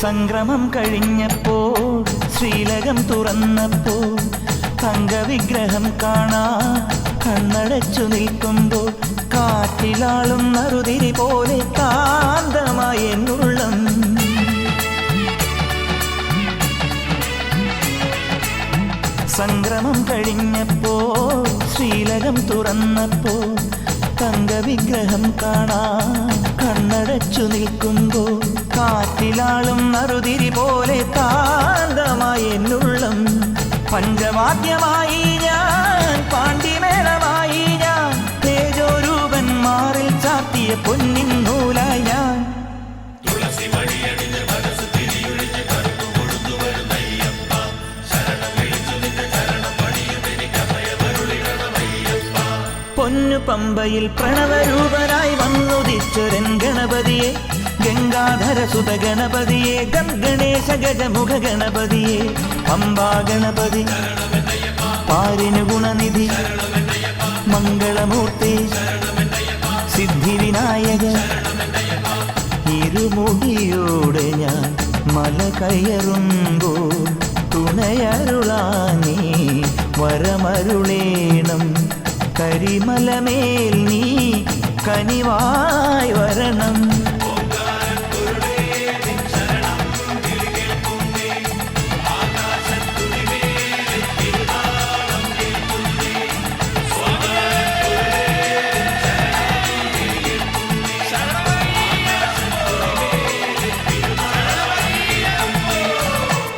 സംക്രമം കഴിഞ്ഞപ്പോൾ ശ്രീലകം തുറന്നപ്പോൾ തങ്കവിഗ്രഹം കാണാ കണ്ണടച്ചു നിൽക്കുമ്പോൾ കാറ്റിലാളും നറുതിരി പോലെ കാന്തമായ എന്നുള്ളം. സംക്രമം കഴിഞ്ഞപ്പോൾ ശ്രീലകം തുറന്നപ്പോൾ തങ്കവിഗ്രഹം കാണാ കണ്ണടച്ചു നിൽക്കുമ്പോൾ കാറ്റിലാളും നറുതിരി പോലെ കാന്തമായി എന്നുള്ളം. പഞ്ചവാദ്യമായി ഞാൻ പാണ്ഡിമേളമായി ഞാൻ തേജോരൂപൻ മാറിൽ ചാത്തിയ പൊന്നിൻ നൂലായി ഞാൻ. പൊന്നു പമ്പയിൽ പ്രണവരൂപനായി വന്നുദിച്ചൊരൻ ഗണപതിയെ ഗംഗാധര സുത ഗണപതിയെ ഗജ ഗജമുഖ ഗണപതിയെ പമ്പാ ഗണപതി പാരിന് ഗുണനിധി മംഗളമൂർത്തി സിദ്ധി വിനായക ഇരുമുടിയോടെ ഞാൻ മല കയറുമ്പോൾ തുണയരുളാനീ വരമരുളേണം. കരിമലമേൽ നീ കനിവായി വരണം.